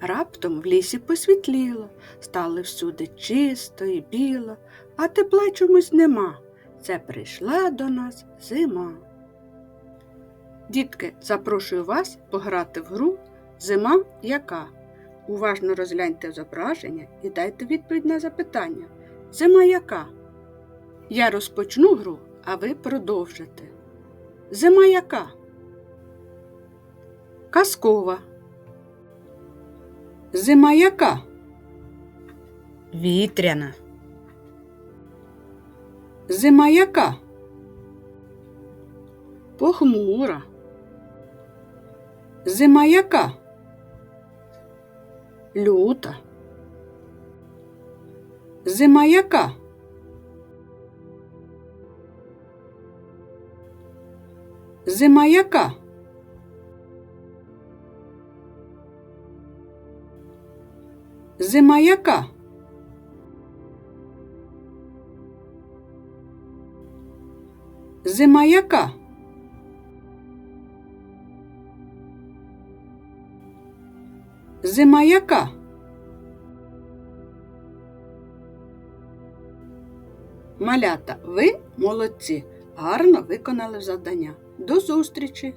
Раптом в лісі посвітліло, стало всюди чисто і біло, а тепла чомусь нема. Це прийшла до нас зима. Дітки, запрошую вас пограти в гру Зима яка? Уважно розгляньте зображення і дайте відповідь на запитання. Зима яка? Я розпочну гру, а ви продовжите. Зима яка? Казкова. Зима яка? Вітряна. Зима яка? Похмура. Зима яка? Люта. Зима яка? Зима яка? Зима яка? Зима яка? Зима яка? Малята, ви молодці, гарно виконали завдання. До зустрічі!